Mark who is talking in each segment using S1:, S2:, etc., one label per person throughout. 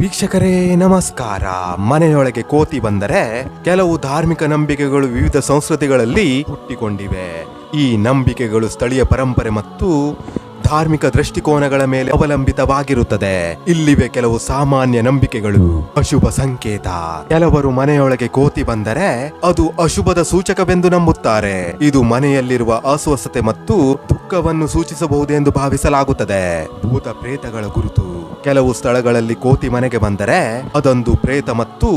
S1: ವೀಕ್ಷಕರೇ, ನಮಸ್ಕಾರ. ಮನೆಯೊಳಗೆ ಕೋತಿ ಬಂದರೆ ಕೆಲವು ಧಾರ್ಮಿಕ ನಂಬಿಕೆಗಳು ವಿವಿಧ ಸಂಸ್ಕೃತಿಗಳಲ್ಲಿ ಹುಟ್ಟಿಕೊಂಡಿವೆ. ಈ ನಂಬಿಕೆಗಳು ಸ್ಥಳೀಯ ಪರಂಪರೆ ಮತ್ತು ಧಾರ್ಮಿಕ ದೃಷ್ಟಿಕೋನಗಳ ಮೇಲೆ ಅವಲಂಬಿತವಾಗಿರುತ್ತದೆ. ಇಲ್ಲಿವೆ ಕೆಲವು ಸಾಮಾನ್ಯ ನಂಬಿಕೆಗಳು. ಅಶುಭ ಸಂಕೇತ. ಕೆಲವರು ಮನೆಯೊಳಗೆ ಕೋತಿ ಬಂದರೆ ಅದು ಅಶುಭದ ಸೂಚಕವೆಂದು ನಂಬುತ್ತಾರೆ. ಇದು ಮನೆಯಲ್ಲಿರುವ ಅಸ್ವಸ್ಥತೆ ಮತ್ತು ದುಃಖವನ್ನು ಸೂಚಿಸಬಹುದೆಂದು ಭಾವಿಸಲಾಗುತ್ತದೆ. ಭೂತ ಪ್ರೇತಗಳ ಗುರುತು. ಕೆಲವು ಸ್ಥಳಗಳಲ್ಲಿ ಕೋತಿ ಮನೆಗೆ ಬಂದರೆ ಅದೊಂದು ಪ್ರೇತ ಮತ್ತು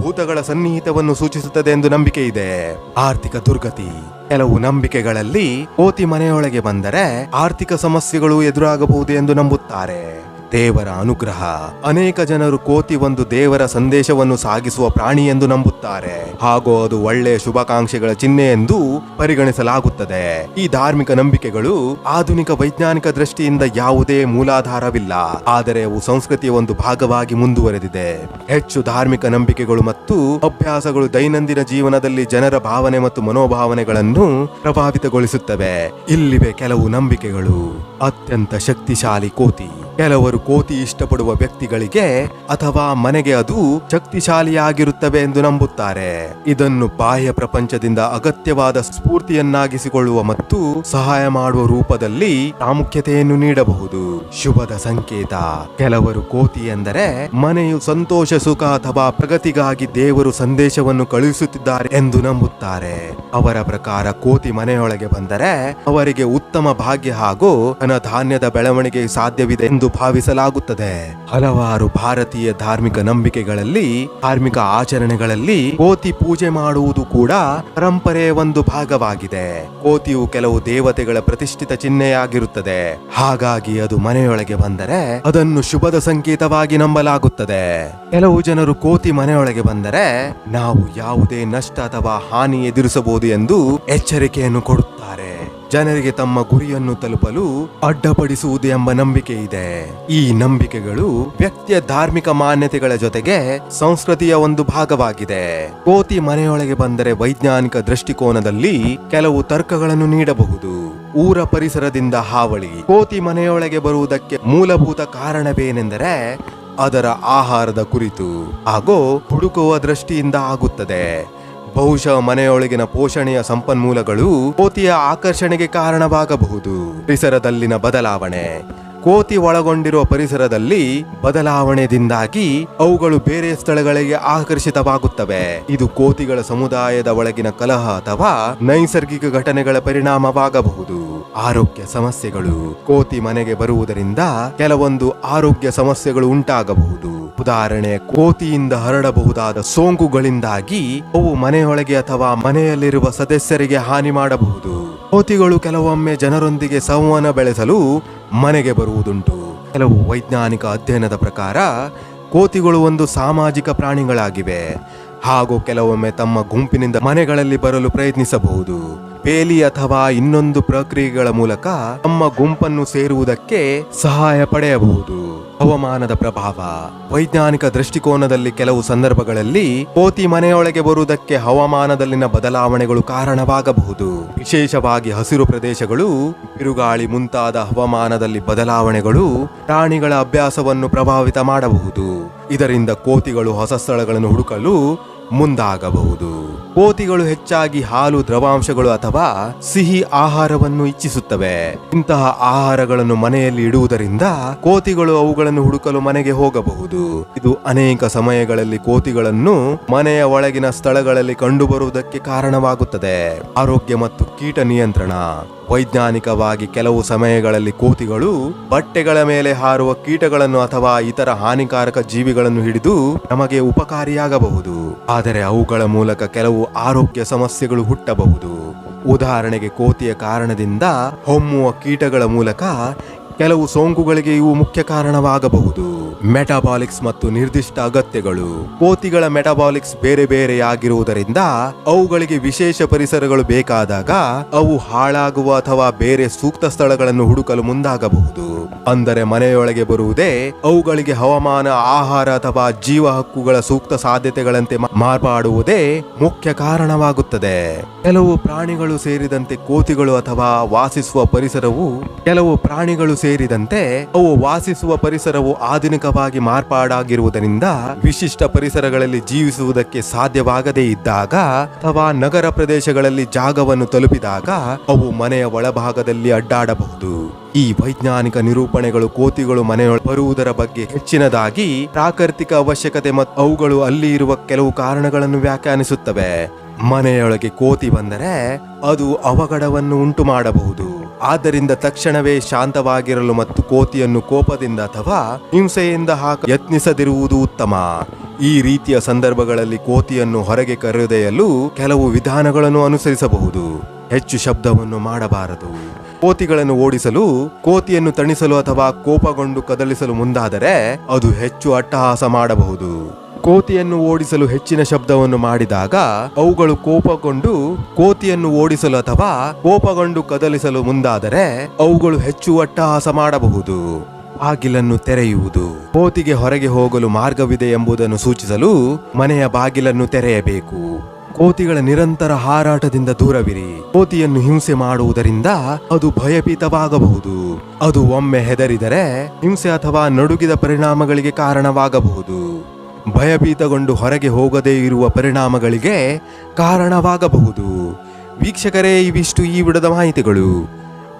S1: ಭೂತಗಳ ಸನ್ನಿಹಿತವನ್ನು ಸೂಚಿಸುತ್ತದೆ ಎಂದು ನಂಬಿಕೆ ಇದೆ. ಆರ್ಥಿಕ ದುರ್ಗತಿ. ಕೆಲವು ನಂಬಿಕೆಗಳಲ್ಲಿ ಕೋತಿ ಮನೆಯೊಳಗೆ ಬಂದರೆ ಆರ್ಥಿಕ ಸಮಸ್ಯೆಗಳು ಎದುರಾಗಬಹುದು ಎಂದು ನಂಬುತ್ತಾರೆ. ದೇವರ ಅನುಗ್ರಹ. ಅನೇಕ ಜನರು ಕೋತಿ ಒಂದು ದೇವರ ಸಂದೇಶವನ್ನು ಸಾಗಿಸುವ ಪ್ರಾಣಿ ಎಂದು ನಂಬುತ್ತಾರೆ. ಹಾಗೂ ಅದು ಒಳ್ಳೆಯ ಶುಭಾಕಾಂಕ್ಷೆಗಳ ಚಿಹ್ನೆ ಎಂದು ಪರಿಗಣಿಸಲಾಗುತ್ತದೆ. ಈ ಧಾರ್ಮಿಕ ನಂಬಿಕೆಗಳು ಆಧುನಿಕ ವೈಜ್ಞಾನಿಕ ದೃಷ್ಟಿಯಿಂದ ಯಾವುದೇ ಮೂಲಾಧಾರವಿಲ್ಲ. ಆದರೆ ಅವು ಸಂಸ್ಕೃತಿಯ ಒಂದು ಭಾಗವಾಗಿ ಮುಂದುವರೆದಿದೆ. ಹೆಚ್ಚು ಧಾರ್ಮಿಕ ನಂಬಿಕೆಗಳು ಮತ್ತು ಅಭ್ಯಾಸಗಳು ದೈನಂದಿನ ಜೀವನದಲ್ಲಿ ಜನರ ಭಾವನೆ ಮತ್ತು ಮನೋಭಾವನೆಗಳನ್ನು ಪ್ರಭಾವಿತಗೊಳಿಸುತ್ತವೆ. ಇಲ್ಲಿವೆ ಕೆಲವು ನಂಬಿಕೆಗಳು. ಅತ್ಯಂತ ಶಕ್ತಿಶಾಲಿ ಕೋತಿ. ಕೆಲವರು ಕೋತಿ ಇಷ್ಟಪಡುವ ವ್ಯಕ್ತಿಗಳಿಗೆ ಅಥವಾ ಮನೆಗೆ ಅದು ಶಕ್ತಿಶಾಲಿಯಾಗಿರುತ್ತವೆ ಎಂದು ನಂಬುತ್ತಾರೆ. ಇದನ್ನು ಬಾಹ್ಯ ಪ್ರಪಂಚದಿಂದ ಅಗತ್ಯವಾದ ಸ್ಫೂರ್ತಿಯನ್ನಾಗಿಸಿಕೊಳ್ಳುವ ಮತ್ತು ಸಹಾಯ ಮಾಡುವ ರೂಪದಲ್ಲಿ ಪ್ರಾಮುಖ್ಯತೆಯನ್ನು ನೀಡಬಹುದು. ಶುಭದ ಸಂಕೇತ. ಕೆಲವರು ಕೋತಿ ಎಂದರೆ ಮನೆಯು ಸಂತೋಷ, ಸುಖ ಅಥವಾ ಪ್ರಗತಿಗಾಗಿ ದೇವರು ಸಂದೇಶವನ್ನು ಕಳುಹಿಸುತ್ತಿದ್ದಾರೆ ಎಂದು ನಂಬುತ್ತಾರೆ. ಅವರ ಪ್ರಕಾರ ಕೋತಿ ಮನೆಯೊಳಗೆ ಬಂದರೆ ಅವರಿಗೆ ಉತ್ತಮ ಭಾಗ್ಯ ಹಾಗೂ ಧನ ಧಾನ್ಯದ ಬೆಳವಣಿಗೆ ಸಾಧ್ಯವಿದೆ ಎಂದು ಭಾವಿಸಲಾಗುತ್ತದೆ. ಹಲವಾರು ಭಾರತೀಯ ಧಾರ್ಮಿಕ ನಂಬಿಕೆಗಳಲ್ಲಿ, ಧಾರ್ಮಿಕ ಆಚರಣೆಗಳಲ್ಲಿ ಕೋತಿ ಪೂಜೆ ಮಾಡುವುದು ಕೂಡ ಪರಂಪರೆಯ ಒಂದು ಭಾಗವಾಗಿದೆ. ಕೋತಿಯು ಕೆಲವು ದೇವತೆಗಳ ಪ್ರತಿಷ್ಠಿತ ಚಿಹ್ನೆಯಾಗಿರುತ್ತದೆ. ಹಾಗಾಗಿ ಅದು ಮನೆಯೊಳಗೆ ಬಂದರೆ ಅದನ್ನು ಶುಭದ ಸಂಕೇತವಾಗಿ ನಂಬಲಾಗುತ್ತದೆ. ಕೆಲವು ಜನರು ಕೋತಿ ಮನೆಯೊಳಗೆ ಬಂದರೆ ನಾವು ಯಾವುದೇ ನಷ್ಟ ಅಥವಾ ಹಾನಿ ಎದುರಿಸಬಹುದು ಎಂದು ಎಚ್ಚರಿಕೆಯನ್ನು ಕೊಡುತ್ತಾರೆ. ಜನರಿಗೆ ತಮ್ಮ ಗುರಿಯನ್ನು ತಲುಪಲು ಅಡ್ಡಪಡಿಸುವುದು ಎಂಬ ನಂಬಿಕೆ ಇದೆ. ಈ ನಂಬಿಕೆಗಳು ವ್ಯಕ್ತಿಯ ಧಾರ್ಮಿಕ ಮಾನ್ಯತೆಗಳ ಜೊತೆಗೆ ಸಂಸ್ಕೃತಿಯ ಒಂದು ಭಾಗವಾಗಿದೆ. ಕೋತಿ ಮನೆಯೊಳಗೆ ಬಂದರೆ ವೈಜ್ಞಾನಿಕ ದೃಷ್ಟಿಕೋನದಲ್ಲಿ ಕೆಲವು ತರ್ಕಗಳನ್ನು ನೀಡಬಹುದು. ಊರ ಪರಿಸರದಿಂದ ಹಾವಳಿ ಕೋತಿ ಮನೆಯೊಳಗೆ ಬರುವುದಕ್ಕೆ ಮೂಲಭೂತ ಕಾರಣವೇನೆಂದರೆ ಅದರ ಆಹಾರದ ಕುರಿತು, ಹಾಗೂ ಹುಡುಕುವ ದೃಷ್ಟಿಯಿಂದ ಆಗುತ್ತದೆ. ಬಹುಶಃ ಮನೆಯೊಳಗಿನ ಪೋಷಣೆಯ ಸಂಪನ್ಮೂಲಗಳು ಕೋತಿಯ ಆಕರ್ಷಣೆಗೆ ಕಾರಣವಾಗಬಹುದು. ಪರಿಸರದಲ್ಲಿನ ಬದಲಾವಣೆ. ಕೋತಿ ಒಳಗೊಂಡಿರುವ ಪರಿಸರದಲ್ಲಿ ಬದಲಾವಣೆದಿಂದಾಗಿ ಅವುಗಳು ಬೇರೆ ಸ್ಥಳಗಳಿಗೆ ಆಕರ್ಷಿತವಾಗುತ್ತವೆ. ಇದು ಕೋತಿಗಳ ಸಮುದಾಯದ ಒಳಗಿನ ಕಲಹ ಅಥವಾ ನೈಸರ್ಗಿಕ ಘಟನೆಗಳ ಪರಿಣಾಮವಾಗಬಹುದು. ಆರೋಗ್ಯ ಸಮಸ್ಯೆಗಳು. ಕೋತಿ ಮನೆಗೆ ಬರುವುದರಿಂದ ಕೆಲವೊಂದು ಆರೋಗ್ಯ ಸಮಸ್ಯೆಗಳು ಉಂಟಾಗಬಹುದು. ಉದಾಹರಣೆ, ಕೋತಿಯಿಂದ ಹರಡಬಹುದಾದ ಸೋಂಕುಗಳಿಂದಾಗಿ ಅವು ಮನೆಯೊಳಗೆ ಅಥವಾ ಮನೆಯಲ್ಲಿರುವ ಸದಸ್ಯರಿಗೆ ಹಾನಿ ಮಾಡಬಹುದು. ಕೋತಿಗಳು ಕೆಲವೊಮ್ಮೆ ಜನರೊಂದಿಗೆ ಸಂವಹನ ಬೆಳೆಸಲು ಮನೆಗೆ ಬರುವುದುಂಟು. ಕೆಲವು ವೈಜ್ಞಾನಿಕ ಅಧ್ಯಯನದ ಪ್ರಕಾರ, ಕೋತಿಗಳು ಒಂದು ಸಾಮಾಜಿಕ ಪ್ರಾಣಿಗಳಾಗಿವೆ. ಹಾಗೂ ಕೆಲವೊಮ್ಮೆ ತಮ್ಮ ಗುಂಪಿನಿಂದ ಮನೆಗಳಲ್ಲಿ ಬರಲು ಪ್ರಯತ್ನಿಸಬಹುದು. ಬೇಲಿ ಅಥವಾ ಇನ್ನೊಂದು ಪ್ರಕ್ರಿಯೆಗಳ ಮೂಲಕ ತಮ್ಮ ಗುಂಪನ್ನು ಸೇರುವುದಕ್ಕೆ ಸಹಾಯ ಪಡೆಯಬಹುದು. ಹವಾಮಾನದ ಪ್ರಭಾವ. ವೈಜ್ಞಾನಿಕ ದೃಷ್ಟಿಕೋನದಲ್ಲಿ ಕೆಲವು ಸಂದರ್ಭಗಳಲ್ಲಿ ಕೋತಿ ಮನೆಯೊಳಗೆ ಬರುವುದಕ್ಕೆ ಹವಾಮಾನದಲ್ಲಿನ ಬದಲಾವಣೆಗಳು ಕಾರಣವಾಗಬಹುದು. ವಿಶೇಷವಾಗಿ ಹಸಿರು ಪ್ರದೇಶಗಳು, ಬಿರುಗಾಳಿ ಮುಂತಾದ ಹವಾಮಾನದಲ್ಲಿ ಬದಲಾವಣೆಗಳು ಪ್ರಾಣಿಗಳ ಅಭ್ಯಾಸವನ್ನು ಪ್ರಭಾವಿತ ಮಾಡಬಹುದು. ಇದರಿಂದ ಕೋತಿಗಳು ಹೊಸ ಸ್ಥಳಗಳನ್ನು ಹುಡುಕಲು ಮುಂದಾಗಬಹುದು. ಕೋತಿಗಳು ಹೆಚ್ಚಾಗಿ ಹಾಲು, ದ್ರವಾಂಶಗಳು ಅಥವಾ ಸಿಹಿ ಆಹಾರವನ್ನು ಇಚ್ಛಿಸುತ್ತವೆ. ಇಂತಹ ಆಹಾರಗಳನ್ನು ಮನೆಯಲ್ಲಿ ಇಡುವುದರಿಂದ ಕೋತಿಗಳು ಅವುಗಳನ್ನು ಹುಡುಕಲು ಮನೆಗೆ ಹೋಗಬಹುದು. ಇದು ಅನೇಕ ಸಮಯಗಳಲ್ಲಿ ಕೋತಿಗಳನ್ನು ಮನೆಯ ಒಳಗಿನ ಸ್ಥಳಗಳಲ್ಲಿ ಕಂಡುಬರುವುದಕ್ಕೆ ಕಾರಣವಾಗುತ್ತದೆ. ಆರೋಗ್ಯ ಮತ್ತು ಕೀಟ ನಿಯಂತ್ರಣ. ವೈಜ್ಞಾನಿಕವಾಗಿ ಕೆಲವು ಸಮಯಗಳಲ್ಲಿ ಕೋತಿಗಳು ಬಟ್ಟೆಗಳ ಮೇಲೆ ಹಾರುವ ಕೀಟಗಳನ್ನು ಅಥವಾ ಇತರ ಹಾನಿಕಾರಕ ಜೀವಿಗಳನ್ನು ಹಿಡಿದು ನಮಗೆ ಉಪಕಾರಿಯಾಗಬಹುದು. ಆದರೆ ಅವುಗಳ ಮೂಲಕ ಕೆಲವು ಆರೋಗ್ಯ ಸಮಸ್ಯೆಗಳು ಹುಟ್ಟಬಹುದು. ಉದಾಹರಣೆಗೆ ಕೋತಿಯ ಕಾರಣದಿಂದ ಹೊಮ್ಮುವ ಕೀಟಗಳ ಮೂಲಕ ಕೆಲವು ಸೋಂಕುಗಳಿಗೆ ಇವು ಮುಖ್ಯ ಕಾರಣವಾಗಬಹುದು. ಮೆಟಾಬಾಲಿಕ್ಸ್ ಮತ್ತು ನಿರ್ದಿಷ್ಟ ಅಗತ್ಯಗಳು. ಕೋತಿಗಳ ಮೆಟಾಬಾಲಿಕ್ಸ್ ಬೇರೆ ಬೇರೆಯಾಗಿರುವುದರಿಂದ ಅವುಗಳಿಗೆ ವಿಶೇಷ ಪರಿಸರಗಳು ಬೇಕಾದಾಗ ಅವು ಹಾಳಾಗುವ ಅಥವಾ ಬೇರೆ ಸೂಕ್ತ ಸ್ಥಳಗಳನ್ನು ಹುಡುಕಲು ಮುಂದಾಗಬಹುದು. ಅಂದರೆ ಮನೆಯೊಳಗೆ ಬರುವುದೇ ಅವುಗಳಿಗೆ ಹವಾಮಾನ, ಆಹಾರ ಅಥವಾ ಜೀವ ಹಕ್ಕುಗಳ ಸೂಕ್ತ ಸಾಧ್ಯತೆಗಳಂತೆ ಮಾರ್ಪಾಡುವುದೇ ಮುಖ್ಯ ಕಾರಣವಾಗುತ್ತದೆ. ಕೆಲವು ಪ್ರಾಣಿಗಳು ಸೇರಿದಂತೆ ಕೋತಿಗಳು ಅಥವಾ ವಾಸಿಸುವ ಪರಿಸರವು ಕೆಲವು ಪ್ರಾಣಿಗಳು ಸೇರಿದಂತೆ ಅವು ವಾಸಿಸುವ ಪರಿಸರವು ಆಧುನಿಕವಾಗಿ ಮಾರ್ಪಾಡಾಗಿರುವುದರಿಂದ ವಿಶಿಷ್ಟ ಪರಿಸರಗಳಲ್ಲಿ ಜೀವಿಸುವುದಕ್ಕೆ ಸಾಧ್ಯವಾಗದೇ ಇದ್ದಾಗ ಅಥವಾ ನಗರ ಪ್ರದೇಶಗಳಲ್ಲಿ ಜಾಗವನ್ನು ತಲುಪಿದಾಗ ಅವು ಮನೆಯ ಒಳಭಾಗದಲ್ಲಿ ಅಡ್ಡಾಡಬಹುದು. ಈ ವೈಜ್ಞಾನಿಕ ನಿರೂಪಣೆಗಳು ಕೋತಿಗಳು ಮನೆಯೊಳ ಬರುವುದರ ಬಗ್ಗೆ ಹೆಚ್ಚಿನದಾಗಿ ಪ್ರಾಕೃತಿಕ ಅವಶ್ಯಕತೆ ಮತ್ತು ಅವುಗಳು ಅಲ್ಲಿ ಇರುವ ಕೆಲವು ಕಾರಣಗಳನ್ನು ವ್ಯಾಖ್ಯಾನಿಸುತ್ತವೆ. ಮನೆಯೊಳಗೆ ಕೋತಿ ಬಂದರೆ ಅದು ಅವಘಡವನ್ನು ಉಂಟು ಮಾಡಬಹುದು ಆದ್ದರಿಂದ ತಕ್ಷಣವೇ ಶಾಂತವಾಗಿರಲು ಮತ್ತು ಕೋತಿಯನ್ನು ಕೋಪದಿಂದ ಅಥವಾ ಹಿಂಸೆಯಿಂದ ಹಾಕ ಯತ್ನಿಸದಿರುವುದು ಉತ್ತಮ. ಈ ರೀತಿಯ ಸಂದರ್ಭಗಳಲ್ಲಿ ಕೋತಿಯನ್ನು ಹೊರಗೆ ಕರೆದೊಯ್ಯಲು ಕೆಲವು ವಿಧಾನಗಳನ್ನು ಅನುಸರಿಸಬಹುದು. ಹೆಚ್ಚು ಶಬ್ದವನ್ನು ಮಾಡಬಾರದು. ಕೋತಿಗಳನ್ನು ಓಡಿಸಲು, ಕೋತಿಯನ್ನು ತಣಿಸಲು ಅಥವಾ ಕೋಪಗೊಂಡು ಕದಲಿಸಲು ಮುಂದಾದರೆ ಅದು ಹೆಚ್ಚು ಅಟ್ಟಹಾಸ ಮಾಡಬಹುದು. ಕೋತಿಯನ್ನು ಓಡಿಸಲು ಹೆಚ್ಚಿನ ಶಬ್ದವನ್ನು ಮಾಡಿದಾಗ ಅವುಗಳು ಕೋಪಗೊಂಡು ಕೋತಿಯನ್ನು ಓಡಿಸಲು ಅಥವಾ ಕೋಪಗೊಂಡು ಕದಲಿಸಲು ಮುಂದಾದರೆ ಅವುಗಳು ಹೆಚ್ಚು ಅಟ್ಟಹಾಸ ಮಾಡಬಹುದು. ಬಾಗಿಲನ್ನು ತೆರೆಯುವುದು. ಕೋತಿಗೆ ಹೊರಗೆ ಹೋಗಲು ಮಾರ್ಗವಿದೆ ಎಂಬುದನ್ನು ಸೂಚಿಸಲು ಮನೆಯ ಬಾಗಿಲನ್ನು ತೆರೆಯಬೇಕು. ಕೋತಿಗಳ ನಿರಂತರ ಹಾರಾಟದಿಂದ ದೂರವಿರಿ. ಕೋತಿಯನ್ನು ಹಿಂಸೆ ಮಾಡುವುದರಿಂದ ಅದು ಭಯಭೀತವಾಗಬಹುದು. ಅದು ಒಮ್ಮೆ ಹೆದರಿದರೆ ಹಿಂಸೆ ಅಥವಾ ನಡುಗಿದ ಪರಿಣಾಮಗಳಿಗೆ ಕಾರಣವಾಗಬಹುದು. ಭಯಭೀತಗೊಂಡು ಹೊರಗೆ ಹೋಗದೇ ಇರುವ ಪರಿಣಾಮಗಳಿಗೆ ಕಾರಣವಾಗಬಹುದು. ವೀಕ್ಷಕರೇ, ಇವಿಷ್ಟು ಈ ಬಿಡದ ಮಾಹಿತಿಗಳು.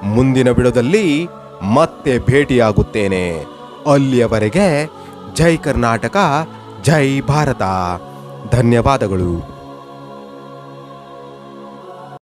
S1: ಮುಂದಿನ ಬಿಡದಲ್ಲಿ ಮತ್ತೆ ಭೇಟಿಯಾಗುತ್ತೇನೆ. ಅಲ್ಲಿಯವರೆಗೆ ಜೈ ಕರ್ನಾಟಕ, ಜೈ ಭಾರತ. ಧನ್ಯವಾದಗಳು.